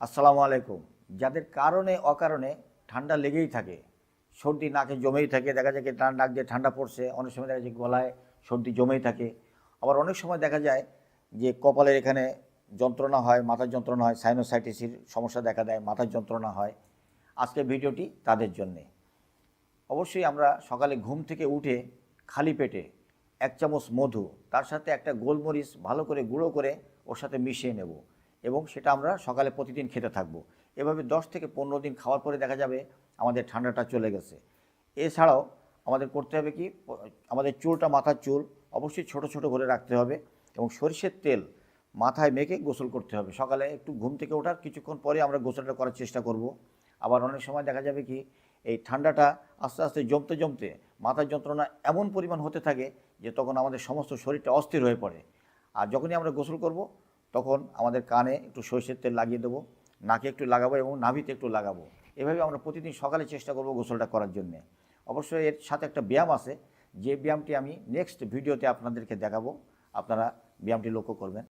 আসসালামু আলাইকুম। যাদের কারণে, অকারণে ঠান্ডা লেগেই থাকে, সর্দি নাকে জমেই থাকে, দেখা যায় কি নাক দিয়ে ঠান্ডা পড়ছে, অনেক সময় দেখা যায় গলায় সর্দি জমেই থাকে। আবার অনেক সময় দেখা যায় যে কপালের এখানে যন্ত্রণা হয়, মাথার যন্ত্রণা হয় সাইনোসাইটিসের সমস্যা দেখা দেয়, মাথার যন্ত্রণা হয়। আজকে ভিডিওটি তাদের জন্যে। অবশ্যই আমরা সকালে ঘুম থেকে উঠে খালি পেটে এক চামচ মধু, তার সাথে একটা গোলমরিচ ভালো করে গুঁড়ো করে ওর সাথে মিশিয়ে নেব। এবং সেটা আমরা সকালে প্রতিদিন খেতে থাকব। এভাবে দশ থেকে পনেরো দিন খাওয়ার পরে দেখা যাবে আমাদের ঠান্ডাটা চলে গেছে। এছাড়াও আমাদের করতে হবে কি, আমাদের চুলটা মাথার চুল অবশ্যই ছোট ছোট করে রাখতে হবে এবং সরিষের তেল মাথায় মেখে গোসল করতে হবে। সকালে একটু ঘুম থেকে ওঠার কিছুক্ষণ পরে আমরা গোসলটা করার চেষ্টা করব। আবার অনেক সময় দেখা যাবে কি, এই ঠান্ডাটা আস্তে আস্তে জমতে জমতে মাথার যন্ত্রণা এমন পরিমাণ হতে থাকে যে তখন আমাদের সমস্ত শরীরটা অস্থির হয়ে পড়ে। আর যখনই আমরা গোসল করব তখন আমাদের কানে একটু সরষের তেল লাগিয়ে দেবো, নাকে একটু লাগাবো এবং নাভিতে একটু লাগাবো। এভাবে আমরা প্রতিদিন সকালে চেষ্টা করব গোসলটা করার জন্যে। অবশ্যই এর সাথে একটা ব্যায়াম আছে, যে ব্যায়ামটি আমি নেক্সট ভিডিওতে আপনাদেরকে দেখাবো। আপনারা ব্যায়ামটি লক্ষ্য করবেন।